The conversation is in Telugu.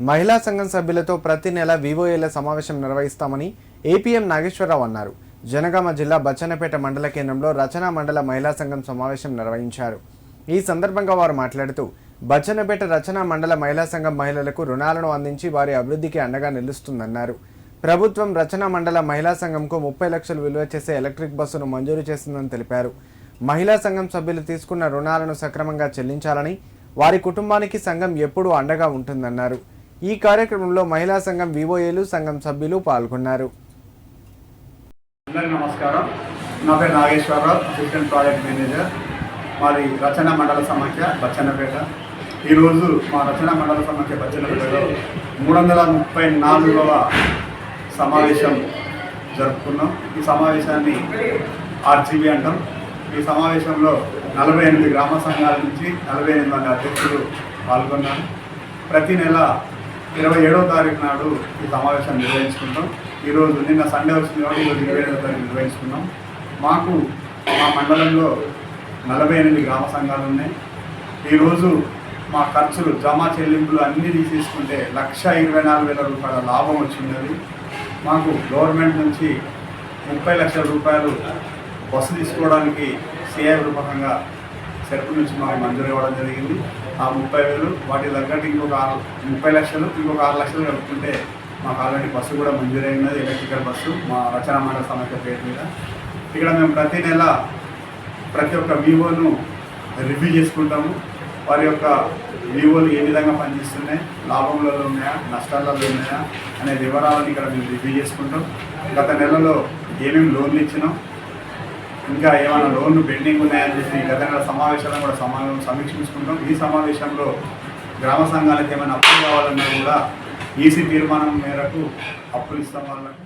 మహిళా సంఘం సభ్యులతో ప్రతి నెల వివోఏల సమావేశం నిర్వహిస్తామని ఏపీఎం నాగేశ్వరరావు అన్నారు. జనగామ జిల్లా బచ్చన్నపేట మండల కేంద్రంలో రచనా మండల మహిళా సంఘం సమావేశం నిర్వహించారు. ఈ సందర్భంగా వారు మాట్లాడుతూ బచ్చన్నపేట రచనా మండల మహిళా సంఘం మహిళలకు రుణాలను అందించి వారి అభివృద్ధికి అండగా నిలుస్తుందన్నారు. ప్రభుత్వం రచనా మండల మహిళా సంఘంకు ముప్పై లక్షలు విలువ చేసే ఎలక్ట్రిక్ బస్సును మంజూరు చేసిందని తెలిపారు. మహిళా సంఘం సభ్యులు తీసుకున్న రుణాలను సక్రమంగా చెల్లించాలని వారి కుటుంబానికి సంఘం ఎప్పుడూ అండగా ఉంటుందన్నారు. ఈ కార్యక్రమంలో మహిళా సంఘం వివోఏలు సంఘం సభ్యులు పాల్గొన్నారు. అందరికీ నమస్కారం. నా పేరు నాగేశ్వరరావు అసిస్టెంట్ ప్రాజెక్ట్ మేనేజర్. మాది రచన మండల సమాఖ్య బచ్చన్నపేట. ఈరోజు మా రచన మండల సమాఖ్య బచ్చన్నపేటలో మూడు వందల ముప్పై నాలుగవ సమావేశం జరుపుకున్నాం. ఈ సమావేశాన్ని ఆర్జీబీ అంటాం. ఈ సమావేశంలో నలభై ఎనిమిది గ్రామ సంఘాల నుంచి నలభై ఎనిమిది మంది అధ్యక్షులు పాల్గొన్నారు. ప్రతి నెల ఇరవై ఏడో తారీఖు నాడు ఈ సమావేశం నిర్వహించుకుంటాం. ఈరోజు నిన్న సండే వచ్చింది కాబట్టి ఈరోజు ఇరవై ఏడో తారీఖు నిర్వహించుకున్నాం మాకు మా మండలంలో నలభై ఎనిమిది గ్రామ సంఘాలు ఉన్నాయి. ఈరోజు మా ఖర్చులు జమ చెల్లింపులు అన్నీ తీసేసుకుంటే లక్ష ఇరవై నాలుగు వేల రూపాయల లాభం వచ్చింది మాకు గవర్నమెంట్ నుంచి ముప్పై లక్షల రూపాయలు బస్సు తీసుకోవడానికి సిఐ రూపకంగా సెర్పు నుంచి మాకు మంజూరు ఇవ్వడం జరిగింది. ఆ ముప్పై వేలు వాటి తగ్గట్టు ఇంకొక ఆరు ముప్పై లక్షలు ఇంకొక ఆరు లక్షలు కలుపుకుంటే మాకు ఆల్రెడీ బస్సు కూడా మంజూరు అయినది ఎలక్ట్రికల్ బస్సు మా రచన మండల సమస్య పేరు మీద. ఇక్కడ మేము ప్రతి నెల ప్రతి ఒక్క వివోను రివ్యూ చేసుకుంటాము. వారి యొక్క వివోలు ఏ విధంగా పనిచేస్తున్నాయి లాభంలో ఉన్నాయా నష్టాలలో ఉన్నాయా అనే వివరాలను ఇక్కడ మేము రివ్యూ చేసుకుంటాం. గత నెలలో ఏమేమి లోన్లు ఇచ్చినాం ఇంకా ఏమైనా లోన్లు పెండింగ్ ఉన్నాయని చెప్పి గత సమావేశాలను కూడా సమావేశం సమీక్షించుకుంటాం. ఈ సమావేశంలో గ్రామ సంఘాలకు ఏమైనా అప్పులు కావాలన్నా కూడా ఈసీ తీర్మానం మేరకు అప్పులు ఇస్తాం వాళ్ళకు.